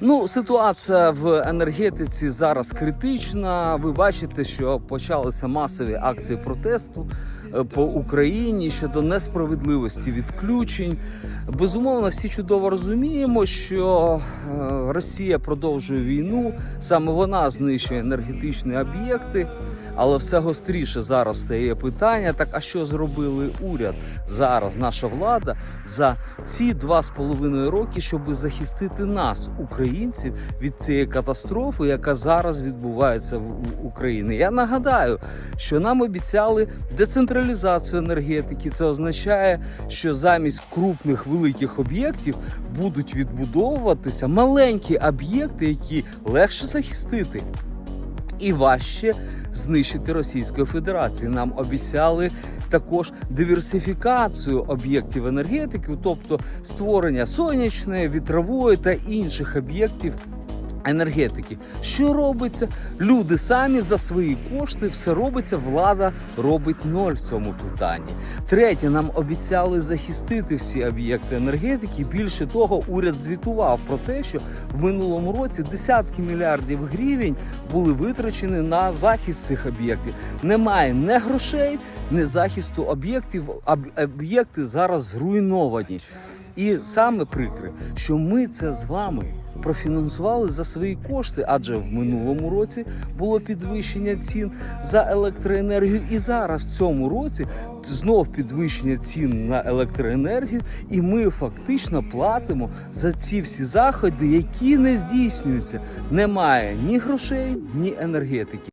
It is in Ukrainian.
Ну, ситуація в енергетиці зараз критична. Ви бачите, що почалися масові акції протесту е, по Україні щодо несправедливості відключень. Безумовно, всі чудово розуміємо, що е, Росія продовжує війну, саме вона знищує енергетичні об'єкти. Але все гостріше зараз стає питання: так а що зробили уряд зараз, наша влада за ці два з половиною роки, щоб захистити нас, українців, від цієї катастрофи, яка зараз відбувається в Україні? Я нагадаю, що нам обіцяли децентралізацію енергетики. Це означає, що замість крупних великих об'єктів будуть відбудовуватися маленькі об'єкти, які легше захистити і важче знищити Російської Федерації. Нам обіцяли також диверсифікацію об'єктів енергетики, тобто створення сонячної, вітрової та інших об'єктів. Енергетики, що робиться? Люди самі за свої кошти все робиться. Влада робить ноль в цьому питанні. Третє, нам обіцяли захистити всі об'єкти енергетики. Більше того, уряд звітував про те, що в минулому році десятки мільярдів гривень були витрачені на захист цих об'єктів. Немає не грошей, не захисту об'єктів. Об'єкти зараз зруйновані. І саме прикре, що ми це з вами профінансували за свої кошти, адже в минулому році було підвищення цін за електроенергію, і зараз в цьому році знов підвищення цін на електроенергію, і ми фактично платимо за ці всі заходи, які не здійснюються. Немає ні грошей, ні енергетики.